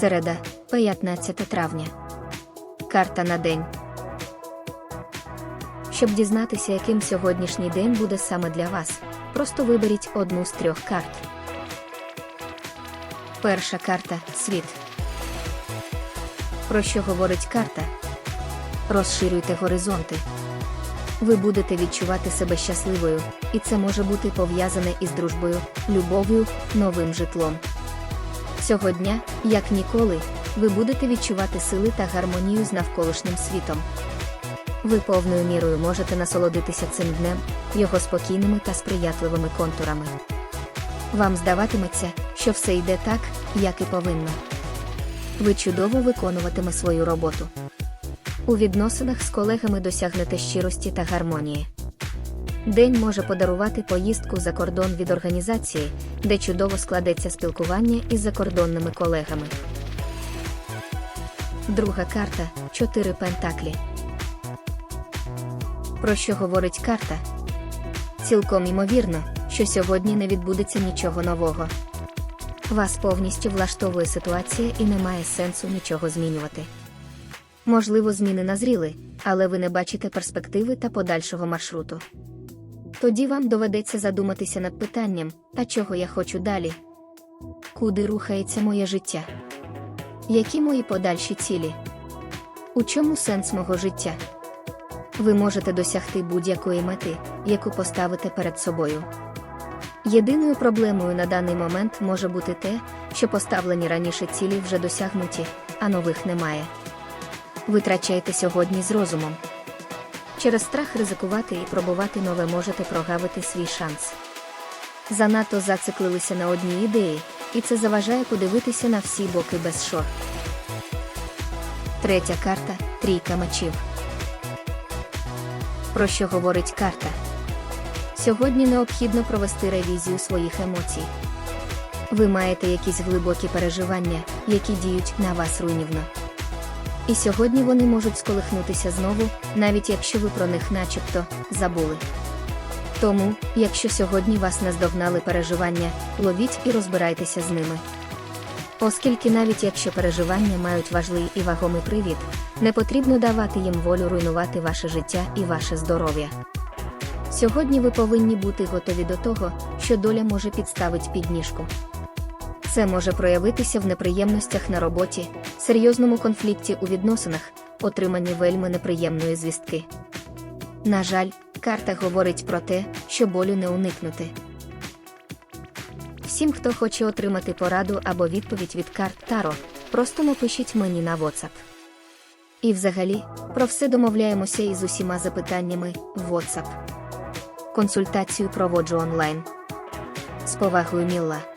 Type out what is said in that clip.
Середа, 15 травня. Карта на день. Щоб дізнатися, яким сьогоднішній день буде саме для вас, просто виберіть одну з трьох карт. Перша карта світ. Про що говорить карта? Розширюйте горизонти. Ви будете відчувати себе щасливою, і це може бути пов'язане із дружбою, любов'ю, новим житлом. Цього дня, як ніколи, ви будете відчувати сили та гармонію з навколишнім світом. Ви повною мірою можете насолодитися цим днем, його спокійними та сприятливими контурами. Вам здаватиметься, що все йде так, як і повинно. Ви чудово виконуватиме свою роботу. У відносинах з колегами досягнете щирості та гармонії. День може подарувати поїздку за кордон від організації, де чудово складеться спілкування із закордонними колегами. Друга карта чотири пентаклі. Про що говорить карта? Цілком імовірно, що сьогодні не відбудеться нічого нового. Вас повністю влаштовує ситуація і немає сенсу нічого змінювати. Можливо, зміни назріли, але ви не бачите перспективи та подальшого маршруту. Тоді вам доведеться задуматися над питанням, а чого я хочу далі? Куди рухається моє життя? Які мої подальші цілі? У чому сенс мого життя? Ви можете досягти будь-якої мети, яку поставите перед собою. Єдиною проблемою на даний момент може бути те, що поставлені раніше цілі вже досягнуті, а нових немає. Витрачайте сьогодні з розумом. Через страх ризикувати і пробувати нове можете прогавити свій шанс. Занадто зациклилися на одній ідеї, і це заважає подивитися на всі боки без шор. Третя карта трійка мечів. Про що говорить карта? Сьогодні необхідно провести ревізію своїх емоцій. Ви маєте якісь глибокі переживання, які діють на вас руйнівно. І сьогодні вони можуть сколихнутися знову, навіть якщо ви про них начебто забули. Тому, якщо сьогодні вас наздогнали переживання, ловіть і розбирайтеся з ними. Оскільки навіть якщо переживання мають важливий і вагомий привід, не потрібно давати їм волю руйнувати ваше життя і ваше здоров'я. Сьогодні ви повинні бути готові до того, що доля може підставити підніжку. Це може проявитися в неприємностях на роботі, серйозному конфлікті у відносинах, отриманні вельми неприємної звістки. На жаль, карта говорить про те, що болю не уникнути. Всім, хто хоче отримати пораду або відповідь від карт Таро, просто напишіть мені на WhatsApp. І взагалі, про все домовляємося із усіма запитаннями в WhatsApp. Консультацію проводжу онлайн. З повагою Мілла.